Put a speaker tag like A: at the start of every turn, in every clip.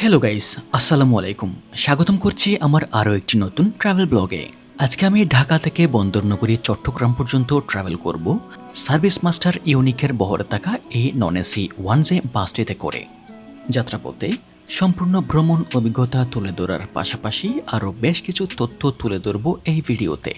A: Hello guys আসসালামু আলাইকুম স্বাগতম করছি আমার আরও একটি নতুন ট্রাভেল ব্লগে আজকে আমি ঢাকা থেকে বন্দরনগরী, চট্টগ্রাম পর্যন্ত ট্রাভেল করব। সার্ভিস মাস্টার ইউনিকের বহরে থাকা এই নন এসি ওয়ান জে বাসটিতে করে। যাত্রা যাত্রাপথে সম্পূর্ণ ভ্রমণ অভিজ্ঞতা তুলে ধরার পাশাপাশি আরও বেশ কিছু তথ্য তুলে ধরব এই ভিডিওতে।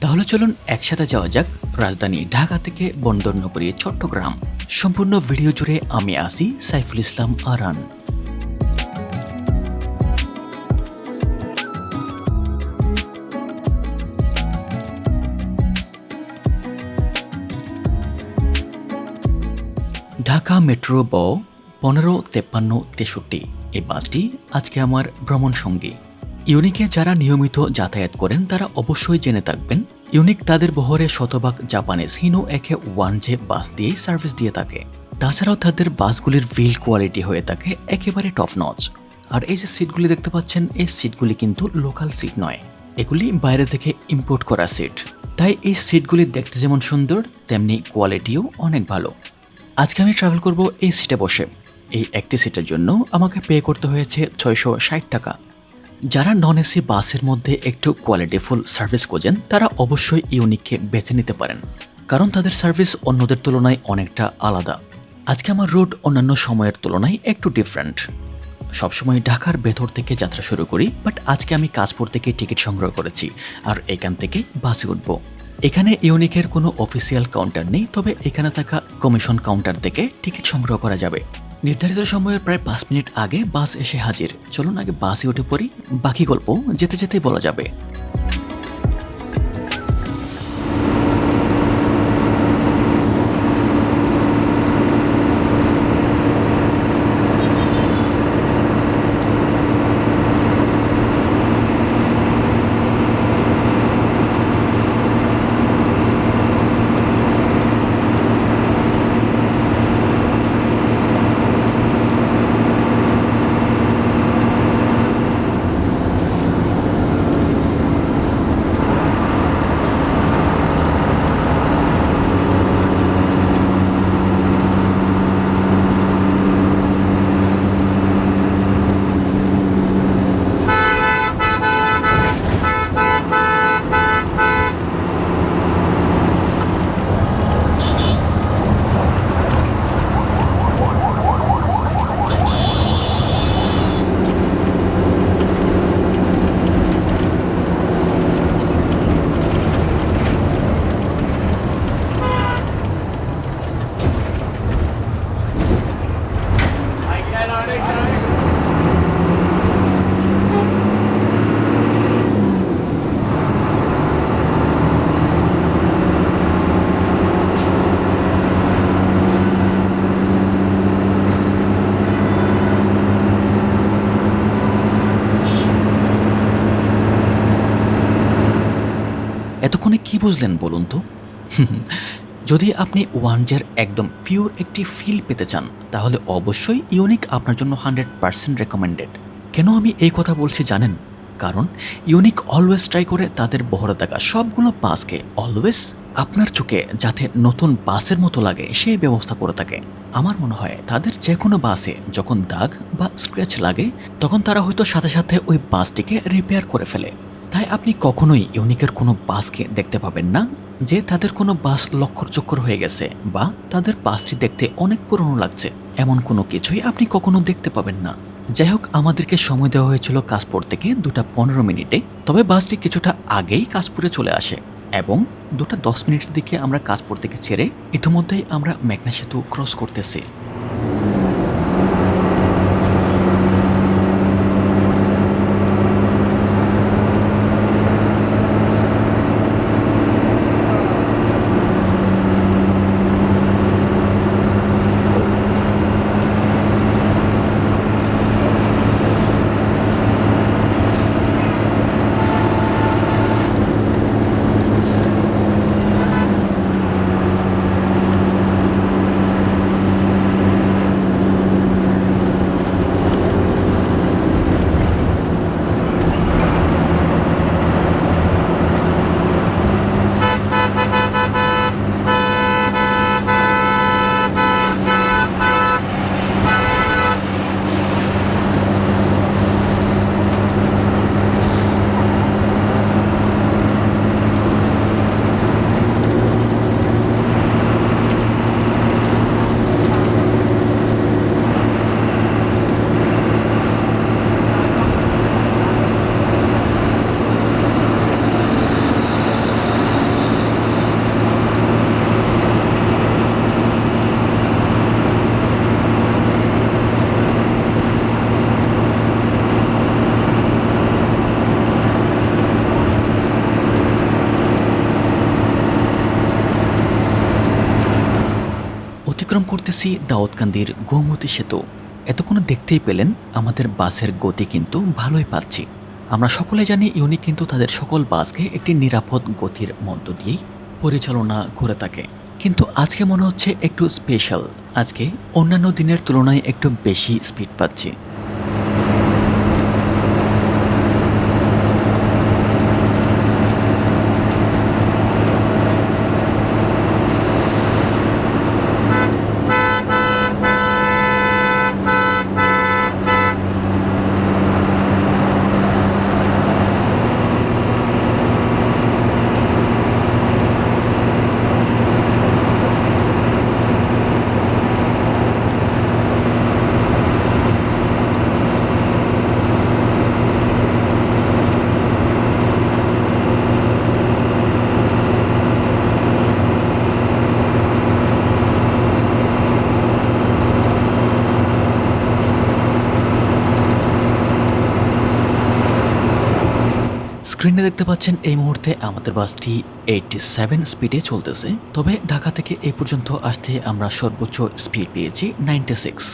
A: তাহলে চলুন একসাথে যাওয়া যাক। রাজধানী ঢাকা থেকে বন্দরনগরী, চট্টগ্রাম। সম্পূর্ণ ভিডিও জুড়ে আমি আসি সাইফুল ইসলাম আরান। ঢাকা মেট্রো ব পনেরো তেপ্পান্ন তেষট্টি এই বাসটি আজকে আমার ভ্রমণ সঙ্গী। ইউনিকে যারা নিয়মিত যাতায়াত করেন, তারা অবশ্যই জেনে থাকবেন, ইউনিক তাদের বহরে শতভাগ জাপানে সিনো একে ওয়ান জে বাস দিয়েই সার্ভিস দিয়ে থাকে। তাছাড়াও তাদের বাসগুলির ভিল কোয়ালিটি হয়ে থাকে একেবারে টপ নচ আর এই যে সিটগুলি দেখতে পাচ্ছেন, এই সিটগুলি কিন্তু লোকাল সিট নয়। এগুলি বাইরে থেকে ইম্পোর্ট করা সিট তাই এই সিটগুলি দেখতে যেমন সুন্দর, তেমনি কোয়ালিটিও অনেক ভালো। আজকে আমি ট্রাভেল করব এই সিটে বসে। এই একটি সিটের জন্য আমাকে পে করতে হয়েছে ছয়শো ষাট টাকা। যারা নন এসি বাসের মধ্যে একটু কোয়ালিটিফুল সার্ভিস খোঁজেন, তারা অবশ্যই ইউনিককে বেছে নিতে পারেন। কারণ তাদের সার্ভিস অন্যদের তুলনায় অনেকটা আলাদা। আজকে আমার রুট অন্যান্য সময়ের তুলনায় একটু ডিফারেন্ট সবসময় ঢাকার ভেতর থেকে যাত্রা শুরু করি বাট আজকে আমি কাজপুর থেকে টিকিট সংগ্রহ করেছি, আর এখান থেকে বাসে উঠব। এখানে ইউনিকের কোনো অফিসিয়াল কাউন্টার নেই, তবে এখানে থাকা কমিশন কাউন্টার থেকে টিকিট সংগ্রহ করা যাবে। নির্ধারিত সময়ের প্রায় পাঁচ মিনিট আগে বাস এসে হাজির। চলুন আগে বাসে উঠে পড়ি, বাকি গল্প যেতে যেতে বলা যাবে এতক্ষণে কি বুঝলেন বলুন তো? যদি আপনি ওয়ানজার একদম পিওর একটি ফিল পেতে চান, তাহলে অবশ্যই ইউনিক আপনার জন্য হান্ড্রেড পার্সেন্ট রেকমেন্ডেড কেন আমি এই কথা বলছি জানেন? কারণ ইউনিক অলওয়েজ ট্রাই করে তাদের বহরে থাকা সবগুলো বাসকে অলওয়েজ আপনার চোখে যাতে নতুন বাসের মতো লাগে, সেই ব্যবস্থা করে থাকে। আমার মনে হয় তাদের যে কোনো বাসে যখন দাগ বা স্ক্র্যাচ লাগে, তখন তারা হয়তো সাথে সাথে ওই বাসটিকে রিপেয়ার করে ফেলে। তাই আপনি কখনোই ইউনিকের কোনো বাসকে দেখতে পাবেন না, যে তাদের কোনো বাস লক্ষ্যর চক্কর হয়ে গেছে বা তাদের বাসটি দেখতে অনেক পুরনো লাগছে। এমন কোনো কিছুই আপনি কখনো দেখতে পাবেন না। যাই হোক, আমাদেরকে সময় দেওয়া হয়েছিল কাশপুর থেকে দুটা পনেরো মিনিটে, তবে বাসটি কিছুটা আগেই কাশপুরে চলে আসে এবং দুটা দশ মিনিটের দিকে আমরা কাশপুর থেকে ছেড়ে ইতিমধ্যেই আমরা মেঘনা সেতু ক্রস করতেছি। করতেছি দাউদকান্দির গোমতী সেতু। এতক্ষণ দেখতেই পেলেন আমাদের বাসের গতি কিন্তু ভালোই পাচ্ছি। আমরা সকলে জানি ইউনি কিন্তু তাদের সকল বাসকে একটি নিরাপদ গতির মধ্য দিয়েই পরিচালনা করে থাকে। কিন্তু আজকে মনে হচ্ছে একটু স্পেশাল আজকে অন্যান্য দিনের তুলনায় একটু বেশি স্পিড পাচ্ছি। স্ক্রিনে দেখতে পাচ্ছেন এই মুহূর্তে আমাদের বাসটি এইটটি সেভেন স্পিডে চলতেছে। তবে ঢাকা থেকে এই পর্যন্ত আসতে আমরা সর্বোচ্চ স্পিড পেয়েছি নাইনটি সিক্স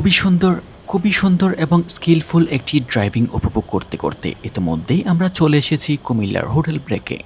A: খুবই সুন্দর খুবই সুন্দর এবং স্কিলফুল একটি ড্রাইভিং উপভোগ করতে করতে ইতিমধ্যেই আমরা চলে এসেছি কুমিল্লার হোটেল ব্রেকে।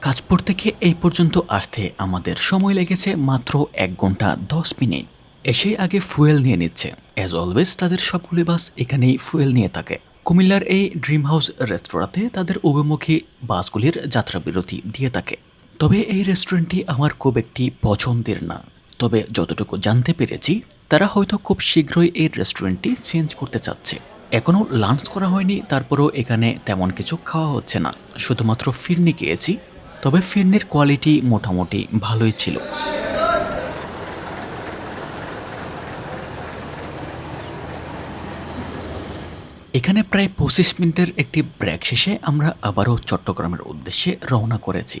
A: কাজপুর থেকে এই পর্যন্ত আসতে আমাদের সময় লেগেছে মাত্র এক ঘণ্টা দশ মিনিট। এসে আগে ফুয়েল নিয়ে নিচ্ছে। অ্যাজ অলওয়েজ তাদের সবগুলি বাস এখানেই ফুয়েল নিয়ে থাকে। কুমিল্লার এই ড্রিম হাউস রেস্তোরাঁতে তাদের অভিমুখী বাসগুলির যাত্রা বিরতি দিয়ে থাকে। তবে এই রেস্টুরেন্টটি আমার খুব একটি পছন্দের না। তবে যতটুকু জানতে পেরেছি তারা হয়তো খুব শীঘ্রই এই রেস্টুরেন্টটি চেঞ্জ করতে চাচ্ছে। এখনও লাঞ্চ করা হয়নি, তারপরেও এখানে তেমন কিছু খাওয়া হচ্ছে না। শুধুমাত্র ফিরনি খেয়েছি, তবে ফিরনির কোয়ালিটি মোটামুটি ভালোই ছিল। এখানে প্রায় পঁচিশ মিনিটের একটি ব্রেক শেষে আমরা আবারও চট্টগ্রামের উদ্দেশ্যে রওনা করেছি।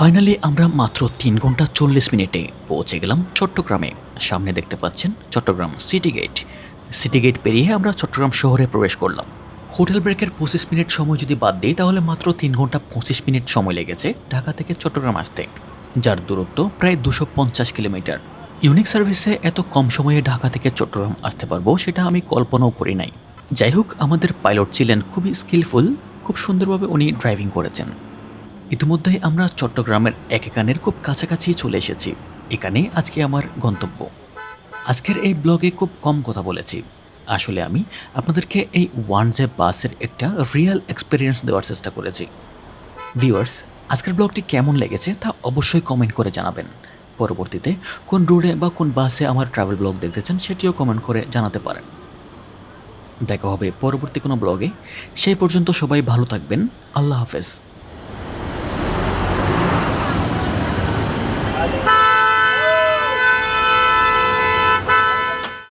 A: ফাইনালি আমরা মাত্র তিন ঘণ্টা চল্লিশ মিনিটে পৌঁছে গেলাম চট্টগ্রামে। সামনে দেখতে পাচ্ছেন Chattogram city gate. City gate পেরিয়ে আমরা চট্টগ্রাম শহরে প্রবেশ করলাম। হোটেল ব্রেকের পঁচিশ মিনিট সময় যদি বাদ দিই, তাহলে মাত্র তিন ঘণ্টা পঁচিশ মিনিট সময় লেগেছে ঢাকা থেকে চট্টগ্রাম আসতে। যার দূরত্ব প্রায় দুশো পঞ্চাশ কিলোমিটার। ইউনিক সার্ভিসে এত কম সময়ে ঢাকা থেকে চট্টগ্রাম আসতে পারব সেটা আমি কল্পনাও করি নাই। যাই হোক, আমাদের পাইলট ছিলেন খুবই স্কিলফুল, খুব সুন্দরভাবে উনি ড্রাইভিং করেছেন। ইতিমধ্যেই আমরা চট্টগ্রামের একেকানের খুব কাছাকাছি চলে এসেছি। এখানে আজকে আমার গন্তব্য। আজকের এই ব্লগে খুব কম কথা বলেছি। আসলে আমি আপনাদেরকে এই ওয়ান জে বাসের একটা রিয়েল এক্সপিরিয়েন্স দেওয়ার চেষ্টা করেছি। ভিউয়ার্স আজকের ব্লগটি কেমন লেগেছে তা অবশ্যই কমেন্ট করে জানাবেন। পরবর্তীতে কোন রোডে বা কোন বাসে আমার ট্রাভেল ব্লগ দেখতে চান সেটিও কমেন্ট করে জানাতে পারেন। দেখা হবে পরবর্তী কোনো ব্লগে। সেই পর্যন্ত সবাই ভালো থাকবেন। আল্লাহ হাফেজ।